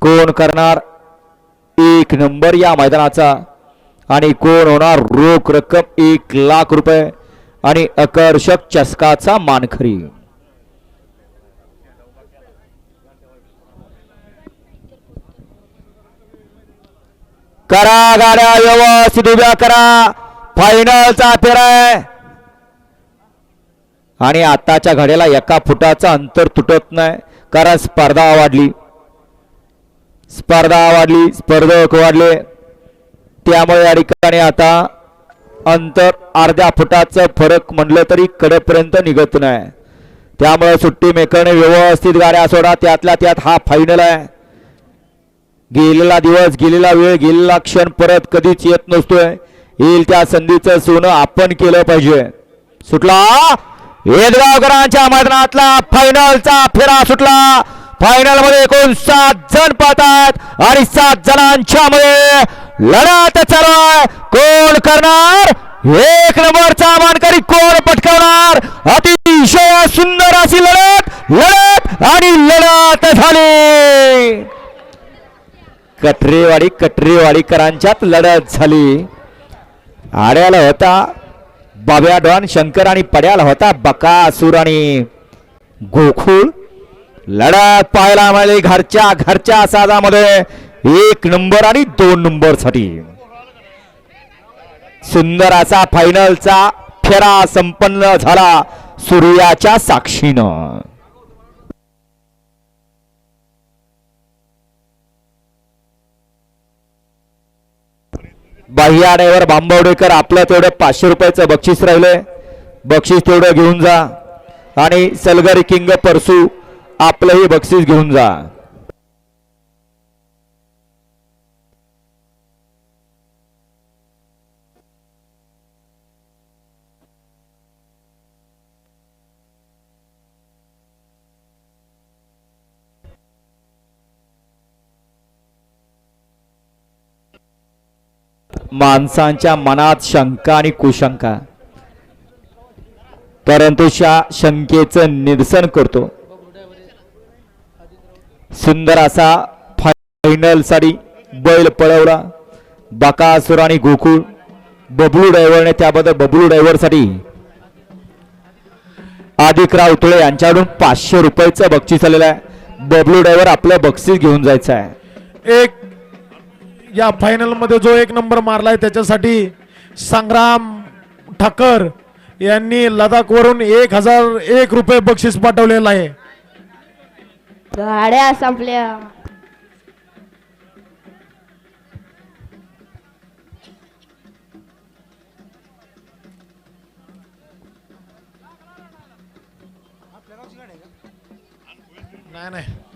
कोण करणार? एक नंबर या मैदानाचा. आणि कोण होणार? रोख रक्कम एक लाख रुपये. आणि आकर्षक चषकाचा मानखरी करा गाड्या व्यवस्थित उभ्या करा. फायनलचा फेरा आहे. आणि आताच्या घड्याला एका फुटाचं अंतर तुटत नाही. कारण स्पर्धा वाढली. स्पर्धा वाढली स्पर्धक वाढले. त्यामुळे या ठिकाणी आता अंतर अर्ध्या फुटाचं फरक म्हणलं तरी कडेपर्यंत निघत नाही. त्यामुळे सुट्टी मेकरने व्यवस्थित गाड्या सोडा त्यातल्या त्यात हा फायनल आहे. गेलेला दिवस गेलेला वेळ गेलेला क्षण परत कधीच येत नसतोय. येईल त्या संधीचं सोनं आपण केलं पाहिजे. सुटला? येदगावकरांच्या मैदानातला फायनलचा फेरा सुटला. फायनलमध्ये एकूण सात जण पाहतात आणि सात जणांच्या मध्ये लढत चालू आहे कोण करणार? एक नंबरचा मानकरी कोण पटकावणार? अतिशय सुंदर अशी लढत लढत आणि लढत झाली. कटरेवाडी कटरेवाडीकरांच्यात लढत झाली. आड्याला होता बाब्या डॉन शंकर आणि पड्याला होता बकासूर आणि गोकुळ. लढत पाहायला मिळाली घरच्या घरच्या साजामध्ये. एक नंबर आणि दोन नंबरसाठी सुंदर असा फायनलचा फेरा संपन्न झाला सूर्याच्या साक्षीनं. बाह्याड्यावर बांबवडेकर आपलं तेवढं पाचशे रुपयाचं बक्षीस राहिले. बक्षीस तेवढं घेऊन जा. आणि सलगरी किंग परसू आपलंही बक्षीस घेऊन जा. माणसांच्या मनात शंका आणि कुशंका. परंतु शंकेचं निरसन करतो. सुंदर असा फायनलसाठी बैल पळवला. बकासुर आणि गोकुळ. बबलू ड्रायव्हरने त्याबद्दल बबलू ड्रायव्हरसाठी. आदिक रावतुळे यांच्याकडून पाचशे रुपयाचं बक्षीस आलेलं आहे. बबलू ड्रायव्हर आपलं बक्षीस घेऊन जायचं आहे. एक या फायनलमध्ये जो एक नंबर मारलाय त्याच्यासाठी संग्राम ठाकर यांनी लडाखवरून एक हजार एक रुपये बक्षीस पाठवलेलं आहे. गाड्या संपल्या. नाही नाही.